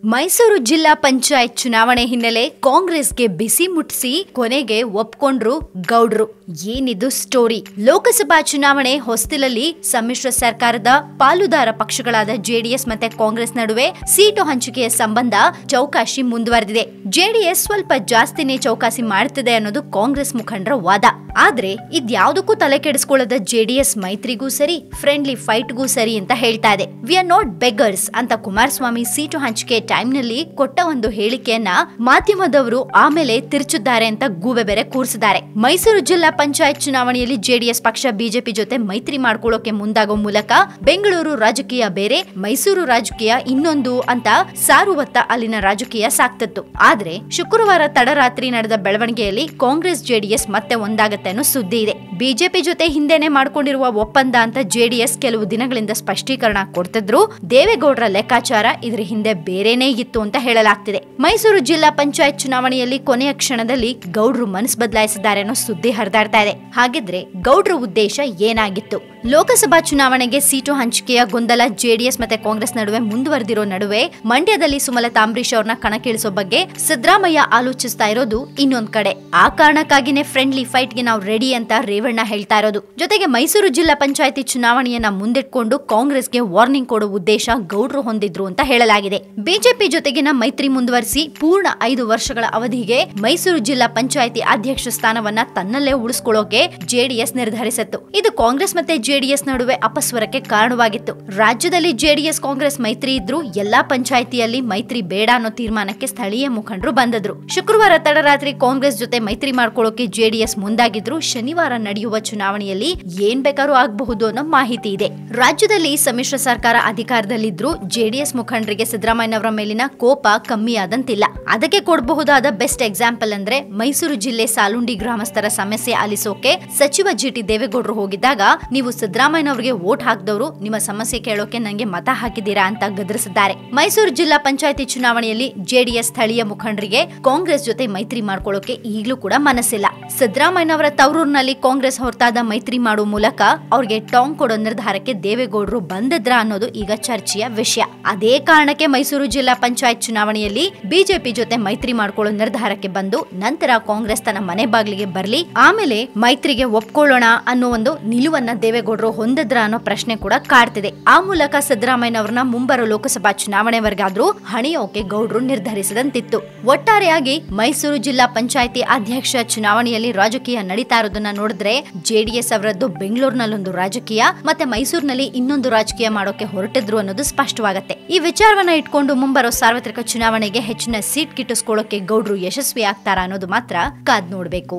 ಮೈಸೂರು ಜಿಲ್ಲಾ ಪಂಚಾಯತ್ ಚುನಾವಣೆ ಹಿನ್ನೆಲೆ ಕಾಂಗ್ರೆಸ್ಗೆ ಬಿಸಿ ಮುಟ್ಟಿಸಿ ಕೊನೆಗೆ ಒಪ್ಕೊಂಡ್ರು ಗೌಡ್ರು. ಏನಿದು ಸ್ಟೋರಿ? ಲೋಕಸಭಾ ಚುನಾವಣೆ ಹೊಸ್ತಿಲಲ್ಲಿ ಸಮ್ಮಿಶ್ರ ಸರ್ಕಾರದ ಪಾಲುದಾರ ಪಕ್ಷಗಳಾದ ಜೆಡಿಎಸ್ ಮತ್ತೆ ಕಾಂಗ್ರೆಸ್ ನಡುವೆ ಸೀಟು ಹಂಚಿಕೆಯ ಸಂಬಂಧ ಚೌಕಾಶಿ ಮುಂದುವರೆದಿದೆ. ಜೆಡಿಎಸ್ ಸ್ವಲ್ಪ ಜಾಸ್ತಿನೇ ಚೌಕಾಸಿ ಮಾಡ್ತಿದೆ ಅನ್ನೋದು ಕಾಂಗ್ರೆಸ್ ಮುಖಂಡರ ವಾದ. ಆದ್ರೆ ಇದ್ಯಾವುದಕ್ಕೂ ತಲೆ ಕೆಡಿಸ್ಕೊಳ್ಳದ ಜೆಡಿಎಸ್ ಮೈತ್ರಿಗೂ ಸರಿ ಫ್ರೆಂಡ್ಲಿ ಫೈಟ್ಗೂ ಸರಿ ಅಂತ ಹೇಳ್ತಾ ಇದೆ. ವಿ ಆರ್ ನಾಟ್ ಬೆಗರ್ಸ್ ಅಂತ ಕುಮಾರಸ್ವಾಮಿ ಸೀಟು ಹಂಚಿಕೆ ಟೈಮ್ನಲ್ಲಿ ಕೊಟ್ಟ ಒಂದು ಹೇಳಿಕೆಯನ್ನ ಮಾಧ್ಯಮದವರು ಆಮೇಲೆ ತಿರುಚಿದ್ದಾರೆ ಅಂತ ಗೂಬೆ ಬೇರೆ ಕೂರಿಸಿದ್ದಾರೆ. ಮೈಸೂರು ಜಿಲ್ಲಾ ಪಂಚಾಯತ್ ಚುನಾವಣೆಯಲ್ಲಿ ಜೆಡಿಎಸ್ ಪಕ್ಷ ಬಿಜೆಪಿ ಜೊತೆ ಮೈತ್ರಿ ಮಾಡ್ಕೊಳ್ಳೋಕೆ ಮುಂದಾಗೋ ಮೂಲಕ ಬೆಂಗಳೂರು ರಾಜಕೀಯ ಬೇರೆ, ಮೈಸೂರು ರಾಜಕೀಯ ಇನ್ನೊಂದು ಅಂತ ಸಾರುವತ್ತ ಅಲ್ಲಿನ ರಾಜಕೀಯ ಸಾಕ್ತಿತ್ತು. ಆದ್ರೆ ಶುಕ್ರವಾರ ತಡರಾತ್ರಿ ನಡೆದ ಬೆಳವಣಿಗೆಯಲ್ಲಿ ಕಾಂಗ್ರೆಸ್, ಜೆಡಿಎಸ್ ಮತ್ತೆ ಒಂದಾಗತ್ತೆ ಅನ್ನೋ ಸುದ್ದಿ ಇದೆ. ಬಿಜೆಪಿ ಜೊತೆ ಹಿಂದೆನೆ ಮಾಡ್ಕೊಂಡಿರುವ ಒಪ್ಪಂದ ಅಂತ ಜೆಡಿಎಸ್ ಕೆಲವು ದಿನಗಳಿಂದ ಸ್ಪಷ್ಟೀಕರಣ ಕೊಡ್ತಿದ್ರು. ದೇವೇಗೌಡರ ಲೆಕ್ಕಾಚಾರ ಇದ್ರ ಹಿಂದೆ ಬೇರೆನೇ ಇತ್ತು ಅಂತ ಹೇಳಲಾಗ್ತಿದೆ. ಮೈಸೂರು ಜಿಲ್ಲಾ ಪಂಚಾಯತ್ ಚುನಾವಣೆಯಲ್ಲಿ ಕೊನೆಯ ಕ್ಷಣದಲ್ಲಿ ಗೌಡ್ರು ಮನಸ್ಸು ಬದಲಾಯಿಸಿದ್ದಾರೆ ಅನ್ನೋ ಸುದ್ದಿ ಹರಿದಾಡ್ತಾ ಇದೆ. ಹಾಗಿದ್ರೆ ಗೌಡ್ರ ಉದ್ದೇಶ ಏನಾಗಿತ್ತು? ಲೋಕಸಭಾ ಚುನಾವಣೆಗೆ ಸೀಟು ಹಂಚಿಕೆಯ ಗೊಂದಲ ಜೆಡಿಎಸ್ ಮತ್ತೆ ಕಾಂಗ್ರೆಸ್ ನಡುವೆ ಮುಂದುವರೆದಿರೋ ನಡುವೆ ಮಂಡ್ಯದಲ್ಲಿ ಸುಮಲತಾ ಅಂಬರೀಶ್ ಅವ್ರನ್ನ ಕಣಕ್ಕಿಳಿಸೋ ಬಗ್ಗೆ ಸಿದ್ದರಾಮಯ್ಯ ಆಲೋಚಿಸ್ತಾ ಇರೋದು ಇನ್ನೊಂದ್ ಕಡೆ. ಆ ಕಾರಣಕ್ಕಾಗಿನೇ ಫ್ರೆಂಡ್ಲಿ ಫೈಟ್ಗೆ ನಾವು ರೆಡಿ ಅಂತ ರೇವಣ್ಣ ಹೇಳ್ತಾ ಇರೋದು. ಜೊತೆಗೆ ಮೈಸೂರು ಜಿಲ್ಲಾ ಪಂಚಾಯತಿ ಚುನಾವಣೆಯನ್ನ ಮುಂದಿಟ್ಕೊಂಡು ಕಾಂಗ್ರೆಸ್ಗೆ ವಾರ್ನಿಂಗ್ ಕೊಡೋ ಉದ್ದೇಶ ಗೌಡ್ರು ಹೊಂದಿದ್ರು ಅಂತ ಹೇಳಲಾಗಿದೆ. ಬಿಜೆಪಿ ಜೊತೆಗಿನ ಮೈತ್ರಿ ಮುಂದುವರಿಸಿ ಪೂರ್ಣ ಐದು ವರ್ಷಗಳ ಅವಧಿಗೆ ಮೈಸೂರು ಜಿಲ್ಲಾ ಪಂಚಾಯಿತಿ ಅಧ್ಯಕ್ಷ ಸ್ಥಾನವನ್ನ ತನ್ನಲ್ಲೇ ಉಳಿಸಿಕೊಳ್ಳೋಕೆ ಜೆಡಿಎಸ್ ನಿರ್ಧರಿಸಿತ್ತು. ಇದು ಕಾಂಗ್ರೆಸ್ ಮತ್ತೆ ಜೆಡಿಎಸ್ ನಡುವೆ ಅಪಸ್ವರಕ್ಕೆ ಕಾರಣವಾಗಿತ್ತು. ರಾಜ್ಯದಲ್ಲಿ ಜೆಡಿಎಸ್ ಕಾಂಗ್ರೆಸ್ ಮೈತ್ರಿ ಇದ್ರು ಎಲ್ಲಾ ಪಂಚಾಯಿತಿಯಲ್ಲಿ ಮೈತ್ರಿ ಬೇಡ ಅನ್ನೋ ತೀರ್ಮಾನಕ್ಕೆ ಸ್ಥಳೀಯ ಮುಖಂಡರು ಬಂದದ್ರು. ಶುಕ್ರವಾರ ತಡರಾತ್ರಿ ಕಾಂಗ್ರೆಸ್ ಜೊತೆ ಮೈತ್ರಿ ಮಾಡ್ಕೊಳ್ಳೋಕೆ ಜೆಡಿಎಸ್ ಮುಂದಾಗಿದ್ರು ಶನಿವಾರ ನಡೆಯುವ ಚುನಾವಣೆಯಲ್ಲಿ ಏನ್ ಬೇಕಾದ್ರೂ ಆಗಬಹುದು ಅನ್ನೋ ಮಾಹಿತಿ ಇದೆ. ರಾಜ್ಯದಲ್ಲಿ ಸಮ್ಮಿಶ್ರ ಸರ್ಕಾರ ಅಧಿಕಾರದಲ್ಲಿದ್ರು ಜೆಡಿಎಸ್ ಮುಖಂಡರಿಗೆ ಸಿದ್ದರಾಮಯ್ಯನವರ ಮೇಲಿನ ಕೋಪ ಕಮ್ಮಿಯಾದಂತಿಲ್ಲ. ಅದಕ್ಕೆ ಕೊಡಬಹುದಾದ ಬೆಸ್ಟ್ ಎಕ್ಸಾಂಪಲ್ ಅಂದ್ರೆ ಮೈಸೂರು ಜಿಲ್ಲೆ ಸಾಲುಂಡಿ ಗ್ರಾಮಸ್ಥರ ಸಮಸ್ಯೆ ಆಲಿಸೋಕೆ ಸಚಿವ ಜಿಟಿ ದೇವೇಗೌಡರು ಹೋಗಿದ್ದಾಗ ನೀವು ಸಿದ್ದರಾಮಯ್ಯನವರಿಗೆ ವೋಟ್ ಹಾಕಿದವರು ನಿಮ್ಮ ಸಮಸ್ಯೆ ಕೇಳೋಕೆ ನಂಗೆ ಮತ ಹಾಕಿದ್ದೀರಾ ಅಂತ ಗದರಿಸಿದ್ದಾರೆ. ಮೈಸೂರು ಜಿಲ್ಲಾ ಪಂಚಾಯತಿ ಚುನಾವಣೆಯಲ್ಲಿ ಜೆಡಿಎಸ್ ಸ್ಥಳೀಯ ಮುಖಂಡರಿಗೆ ಕಾಂಗ್ರೆಸ್ ಜೊತೆ ಮೈತ್ರಿ ಮಾಡ್ಕೊಳ್ಳೋಕೆ ಈಗಲೂ ಕೂಡ ಮನಸ್ಸಿಲ್ಲ. ಸಿದ್ದರಾಮಯ್ಯನವರ ತವರೂರಿನಲ್ಲಿ ಕಾಂಗ್ರೆಸ್ ಹೊರತಾದ ಮೈತ್ರಿ ಮಾಡುವ ಮೂಲಕ ಅವ್ರಿಗೆ ಟಾಂಗ್ ಕೊಡೋ ನಿರ್ಧಾರಕ್ಕೆ ದೇವೇಗೌಡರು ಬಂದಿದ್ರ ಅನ್ನೋದು ಈಗ ಚರ್ಚೆಯ ವಿಷಯ. ಅದೇ ಕಾರಣಕ್ಕೆ ಮೈಸೂರು ಜಿಲ್ಲಾ ಪಂಚಾಯತ್ ಚುನಾವಣೆಯಲ್ಲಿ ಬಿಜೆಪಿ ಜೊತೆ ಮೈತ್ರಿ ಮಾಡ್ಕೊಳ್ಳೋ ನಿರ್ಧಾರಕ್ಕೆ ಬಂದು ನಂತರ ಕಾಂಗ್ರೆಸ್ ತನ್ನ ಮನೆ ಬಾಗಿಲಿಗೆ ಬರಲಿ, ಆಮೇಲೆ ಮೈತ್ರಿಗೆ ಒಪ್ಕೊಳ್ಳೋಣ ಅನ್ನೋ ಒಂದು ನಿಲುವನ್ನ ದೇವೇಗೌಡರು ಹೊಂದಿದ್ರ ಅನ್ನೋ ಪ್ರಶ್ನೆ ಕೂಡ ಕಾಡ್ತಿದೆ. ಆ ಮೂಲಕ ಸಿದ್ದರಾಮಯ್ಯನವರನ್ನ ಮುಂಬರುವ ಲೋಕಸಭಾ ಚುನಾವಣೆವರೆಗಾದ್ರೂ ಹಣಿಯೋಕೆ ಗೌಡ್ರು ನಿರ್ಧರಿಸಿದಂತಿತ್ತು. ಒಟ್ಟಾರೆಯಾಗಿ ಮೈಸೂರು ಜಿಲ್ಲಾ ಪಂಚಾಯತಿ ಅಧ್ಯಕ್ಷ ಚುನಾವಣೆಯಲ್ಲಿ ರಾಜಕೀಯ ನಡೀತಾ ಇರೋದನ್ನ ನೋಡಿದ್ರೆ ಜೆಡಿಎಸ್ ಅವರದ್ದು ಬೆಂಗಳೂರಿನಲ್ಲೊಂದು ರಾಜಕೀಯ ಮತ್ತೆ ಮೈಸೂರಿನಲ್ಲಿ ಇನ್ನೊಂದು ರಾಜಕೀಯ ಮಾಡೋಕೆ ಹೊರಟಿದ್ರು ಅನ್ನೋದು ಸ್ಪಷ್ಟವಾಗುತ್ತೆ. ಈ ವಿಚಾರವನ್ನ ಇಟ್ಕೊಂಡು ಮುಂಬರೋ ಸಾರ್ವತ್ರಿಕ ಚುನಾವಣೆಗೆ ಹೆಚ್ಚಿನ ಸೀಟ್ ಗಿಟ್ಟಿಸ್ಕೊಳ್ಳೋಕೆ ಗೌಡ್ರು ಯಶಸ್ವಿ ಆಗ್ತಾರಾ ಅನ್ನೋದು ಮಾತ್ರ ಕಾದ್ ನೋಡ್ಬೇಕು.